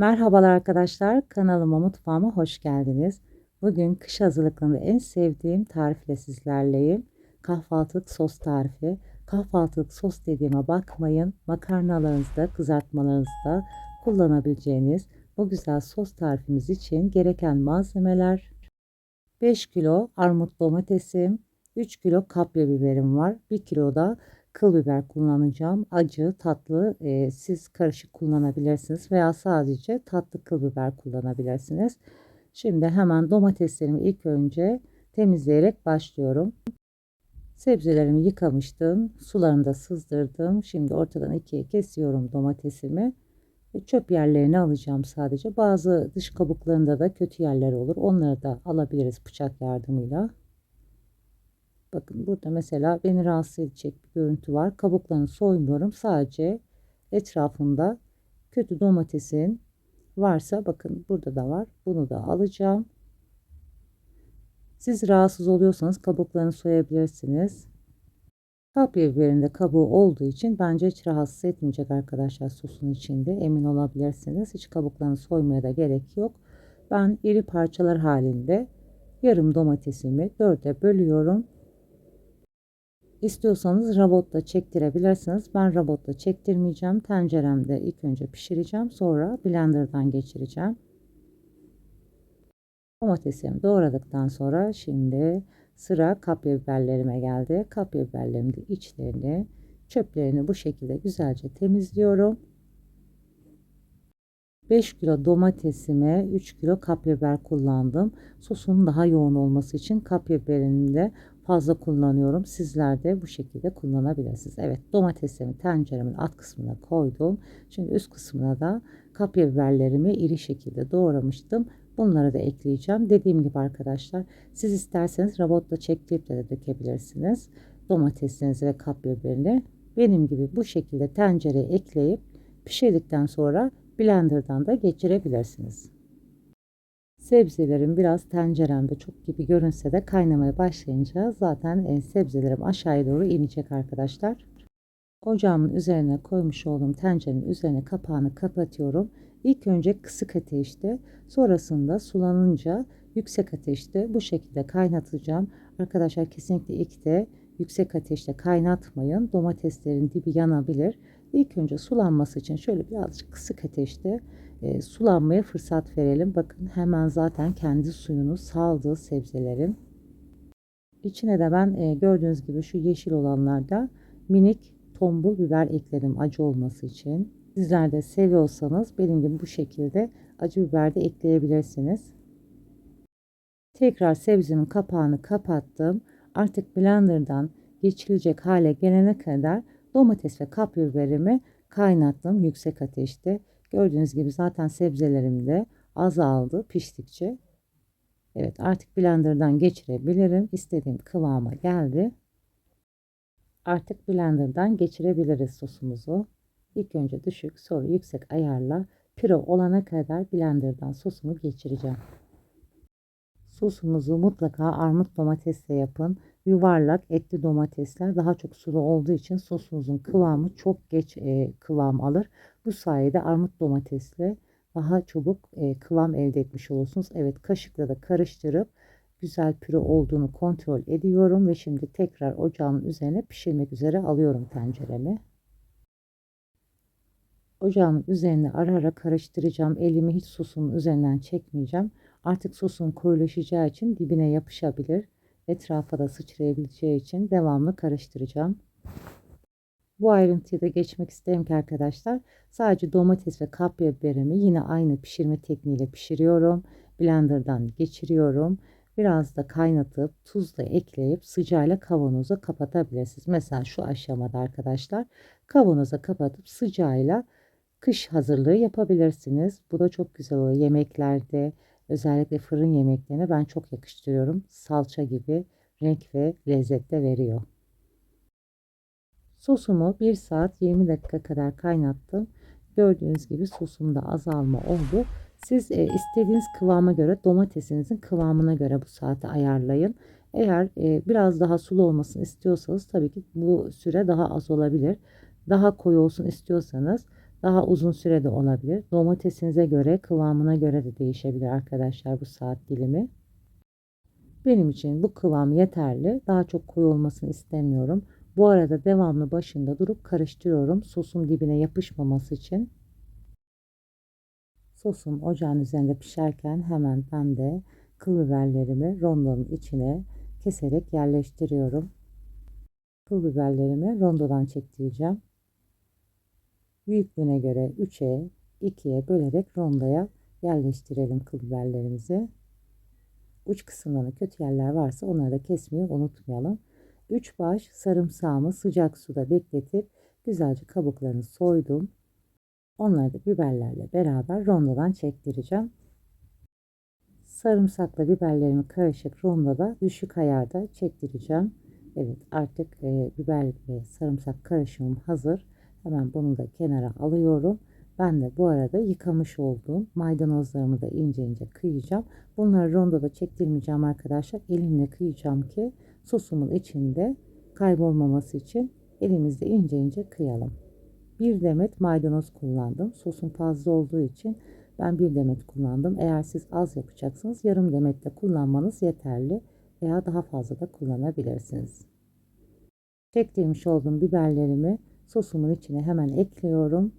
Merhabalar arkadaşlar, kanalıma mutfağıma hoş geldiniz. Bugün kış hazırlıklarında en sevdiğim tarifle sizlerleyim. Kahvaltılık sos tarifi. Kahvaltılık sos dediğime bakmayın. Makarnalarınızda, kızartmalarınızda kullanabileceğiniz bu güzel sos tarifimiz için gereken malzemeler 5 kilo armut domatesim, 3 kilo kapya biberim var. 1 kilo da kıl biber kullanacağım. Acı, tatlı e, siz karışık kullanabilirsiniz veya sadece tatlı kıl biber kullanabilirsiniz. Şimdi hemen domateslerimi ilk önce temizleyerek başlıyorum. Sebzelerimi yıkamıştım. Sularını da sızdırdım. Şimdi ortadan ikiye kesiyorum domatesimi. E, çöp yerlerini alacağım sadece. Bazı dış kabuklarında da kötü yerler olur. Onları da alabiliriz bıçak yardımıyla. Bakın burada mesela beni rahatsız edecek bir görüntü var. Kabuklarını soymuyorum. Sadece etrafında kötü domatesin varsa bakın burada da var. Bunu da alacağım. Siz rahatsız oluyorsanız kabuklarını soyabilirsiniz. Kapya biberinde kabuğu olduğu için bence hiç rahatsız etmeyecek arkadaşlar sosun içinde. Emin olabilirsiniz. Hiç kabuklarını soymaya da gerek yok. Ben iri parçalar halinde yarım domatesimi dörde bölüyorum. İstiyorsanız robotla çektirebilirsiniz. Ben robotla çektirmeyeceğim. Tenceremde ilk önce pişireceğim. Sonra blenderdan geçireceğim. Domatesimi doğradıktan sonra şimdi sıra kapya biberlerime geldi. Kapya biberlerimin içlerini, çöplerini bu şekilde güzelce temizliyorum. 5 kilo domatesime 3 kilo kapya biber kullandım. Sosun daha yoğun olması için kapya biberini de fazla kullanıyorum. Sizler de bu şekilde kullanabilirsiniz. Evet domateslerimi tenceremin alt kısmına koydum. Şimdi üst kısmına da kapya biberlerimi iri şekilde doğramıştım. Bunları da ekleyeceğim. Dediğim gibi arkadaşlar siz isterseniz robotla çektirip de, dökebilirsiniz. Domateslerinizi ve kapya biberini benim gibi bu şekilde tencereye ekleyip pişirdikten sonra blenderdan da geçirebilirsiniz. Sebzelerim biraz tenceremde çok gibi görünse de kaynamaya başlayınca zaten e, sebzelerim aşağıya doğru inecek arkadaşlar. Ocağımın üzerine koymuş olduğum tencerenin üzerine kapağını kapatıyorum. İlk önce kısık ateşte sonrasında sulanınca yüksek ateşte bu şekilde kaynatacağım. Arkadaşlar kesinlikle ilk de yüksek ateşte kaynatmayın. Domateslerin dibi yanabilir. İlk önce sulanması için şöyle birazcık kısık ateşte e, sulanmaya fırsat verelim. Bakın hemen zaten kendi suyunu saldı sebzelerin. İçine de ben e, gördüğünüz gibi şu yeşil olanlarda minik tombul biber ekledim acı olması için. Sizler de seviyorsanız benim gibi bu şekilde acı biber de ekleyebilirsiniz. Tekrar sebzenin kapağını kapattım. Artık blenderdan geçirilecek hale gelene kadar domates ve kapya biberimi kaynattım yüksek ateşte. Gördüğünüz gibi zaten sebzelerim de azaldı piştikçe. Evet artık blenderdan geçirebilirim. İstediğim kıvama geldi. Artık blenderdan geçirebiliriz sosumuzu. İlk önce düşük sonra yüksek ayarla püre olana kadar blenderdan sosumu geçireceğim. Sosumuzu mutlaka armut domatesle yapın. Yuvarlak etli domatesler daha çok sulu olduğu için sosumuzun kıvamı çok geç e, kıvam alır. Bu sayede armut domatesle daha çabuk e, kıvam elde etmiş olursunuz. Evet kaşıkla da karıştırıp güzel püre olduğunu kontrol ediyorum ve şimdi tekrar ocağımın üzerine pişirmek üzere alıyorum tenceremi. Ocağımın üzerine ara ara karıştıracağım. Elimi hiç sosun üzerinden çekmeyeceğim. Artık sosun koyulaşacağı için dibine yapışabilir. Etrafa da sıçrayabileceği için devamlı karıştıracağım. Bu ayrıntıyı da geçmek isterim ki arkadaşlar. Sadece domates ve kapya biberimi yine aynı pişirme tekniğiyle pişiriyorum. Blenderdan geçiriyorum. Biraz da kaynatıp tuzla ekleyip sıcağıyla kavanoza kapatabilirsiniz. Mesela şu aşamada arkadaşlar kavanoza kapatıp sıcağıyla kış hazırlığı yapabilirsiniz. Bu da çok güzel oluyor yemeklerde özellikle fırın yemeklerine ben çok yakıştırıyorum. Salça gibi renk ve lezzet de veriyor. Sosumu 1 saat 20 dakika kadar kaynattım. Gördüğünüz gibi sosumda azalma oldu. Siz e, istediğiniz kıvama göre domatesinizin kıvamına göre bu saati ayarlayın. Eğer e, biraz daha sulu olmasını istiyorsanız tabii ki bu süre daha az olabilir. Daha koyu olsun istiyorsanız Daha uzun sürede olabilir. Domatesinize göre, kıvamına göre de değişebilir arkadaşlar bu saat dilimi. Benim için bu kıvam yeterli. Daha çok koyu olmasını istemiyorum. Bu arada devamlı başında durup karıştırıyorum. Sosum dibine yapışmaması için. Sosum ocağın üzerinde pişerken hemen ben de kıl biberlerimi rondonun içine keserek yerleştiriyorum. Kıl biberlerimi rondodan çektireceğim. Büyüklüğüne göre 3'e 2'ye bölerek rondoya yerleştirelim kıl biberlerimizi. Uç kısımlarında kötü yerler varsa onları da kesmeyi unutmayalım. 3 baş sarımsağımı sıcak suda bekletip güzelce kabuklarını soydum. Onları da biberlerle beraber rondodan çektireceğim. Sarımsakla biberlerimi karışık rondoda düşük ayarda çektireceğim. Evet artık e, biber ve sarımsak karışımım hazır. Hemen bunu da kenara alıyorum. Ben de bu arada yıkamış olduğum maydanozlarımı da ince ince kıyacağım. Bunları rondoda çektirmeyeceğim arkadaşlar. Elimle kıyacağım ki sosumun içinde kaybolmaması için elimizde ince ince kıyalım. Bir demet maydanoz kullandım. Sosum fazla olduğu için ben bir demet kullandım. Eğer siz az yapacaksınız yarım demet de kullanmanız yeterli veya daha fazla da kullanabilirsiniz. Çektirmiş olduğum biberlerimi sosumun içine hemen ekliyorum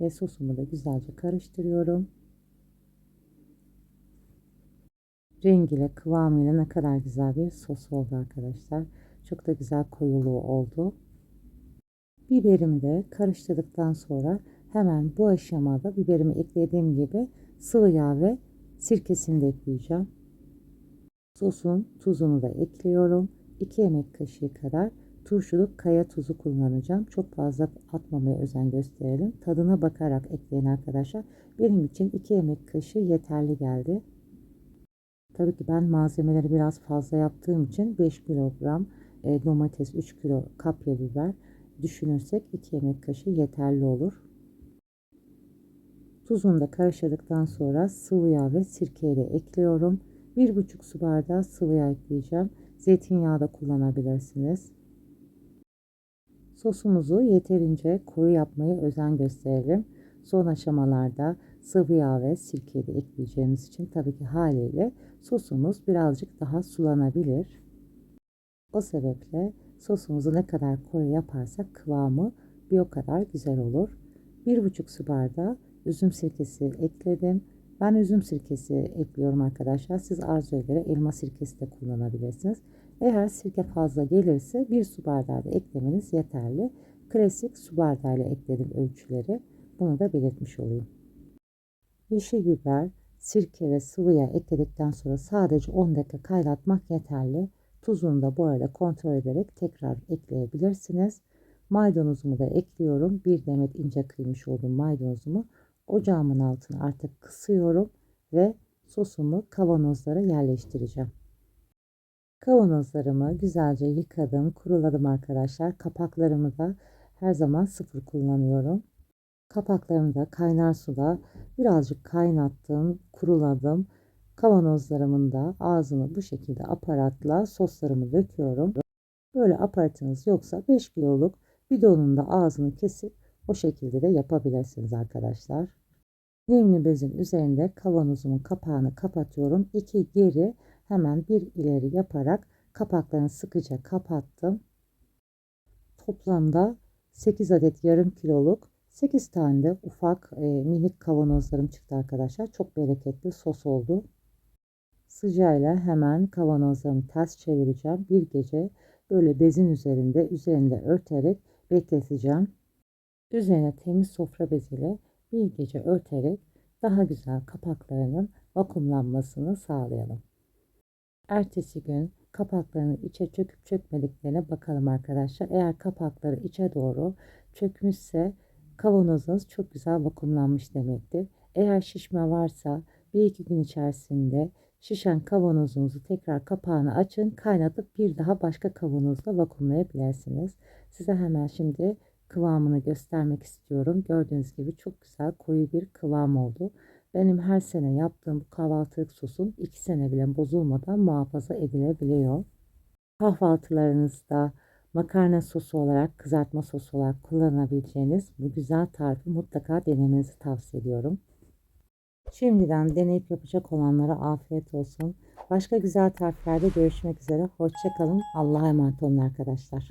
ve sosumu da güzelce karıştırıyorum. Rengiyle kıvamıyla ne kadar güzel bir sos oldu arkadaşlar. Çok da güzel koyuluğu oldu. Biberimi de karıştırdıktan sonra hemen bu aşamada biberimi eklediğim gibi sıvı yağ ve sirkesini de ekleyeceğim. Sosun tuzunu da ekliyorum. 2 yemek kaşığı kadar turşuluk kaya tuzu kullanacağım. Çok fazla atmamaya özen gösterelim. Tadına bakarak ekleyin arkadaşlar. Benim için 2 yemek kaşığı yeterli geldi. Tabii ki ben malzemeleri biraz fazla yaptığım için 5 kilogram e, domates, 3 kilo kapya biber düşünürsek 2 yemek kaşığı yeterli olur. Tuzunu da karıştırdıktan sonra sıvı yağ ve sirkeyi de ekliyorum. 1,5 su bardağı sıvı yağ ekleyeceğim. Zeytinyağı da kullanabilirsiniz. Sosumuzu yeterince koyu yapmaya özen gösterelim. Son aşamalarda sıvı yağ ve sirkeyi de ekleyeceğimiz için tabii ki haliyle sosumuz birazcık daha sulanabilir. O sebeple sosumuzu ne kadar koyu yaparsak kıvamı bir o kadar güzel olur. 1,5 su bardağı üzüm sirkesi ekledim. Ben üzüm sirkesi ekliyorum arkadaşlar. Siz arzuya göre elma sirkesi de kullanabilirsiniz. Eğer sirke fazla gelirse bir su bardağı da eklemeniz yeterli. Klasik su bardağı ile ekledim ölçüleri. Bunu da belirtmiş olayım. Yeşil biber, sirke ve sıvı yağ ekledikten sonra sadece 10 dakika kaynatmak yeterli. Tuzunu da bu arada kontrol ederek tekrar ekleyebilirsiniz. Maydanozumu da ekliyorum. Bir demet ince kıymış olduğum maydanozumu ocağımın altına artık kısıyorum ve sosumu kavanozlara yerleştireceğim. Kavanozlarımı güzelce yıkadım, kuruladım arkadaşlar. Kapaklarımı da her zaman sıfır kullanıyorum. Kapaklarımı da kaynar suda birazcık kaynattım, kuruladım. Kavanozlarımın da ağzını bu şekilde aparatla soslarımı döküyorum. Böyle aparatınız yoksa 5 kiloluk bidonun da ağzını kesip o şekilde de yapabilirsiniz arkadaşlar. Nemli bezin üzerinde kavanozumun kapağını kapatıyorum. İki geri hemen bir ileri yaparak kapaklarını sıkıca kapattım. Toplamda 8 adet yarım kiloluk 8 tane de ufak e, minik kavanozlarım çıktı arkadaşlar. Çok bereketli sos oldu. Sıcağıyla hemen kavanozlarımı ters çevireceğim. Bir gece böyle bezin üzerinde üzerinde örterek bekleteceğim. Üzerine temiz sofra beziyle bir gece örterek daha güzel kapaklarının vakumlanmasını sağlayalım. Ertesi gün kapaklarının içe çöküp çökmediklerine bakalım arkadaşlar. Eğer kapakları içe doğru çökmüşse kavanozunuz çok güzel vakumlanmış demektir. Eğer şişme varsa bir iki gün içerisinde şişen kavanozunuzu tekrar kapağını açın kaynatıp bir daha başka kavanozla vakumlayabilirsiniz. Size hemen şimdi kıvamını göstermek istiyorum. Gördüğünüz gibi çok güzel koyu bir kıvam oldu. Benim her sene yaptığım bu kahvaltılık sosum 2 sene bile bozulmadan muhafaza edilebiliyor. Kahvaltılarınızda, makarna sosu olarak, kızartma sosu olarak kullanabileceğiniz bu güzel tarifi mutlaka denemenizi tavsiye ediyorum. Şimdiden deneyip yapacak olanlara afiyet olsun. Başka güzel tariflerde görüşmek üzere. Hoşçakalın. Allah'a emanet olun arkadaşlar.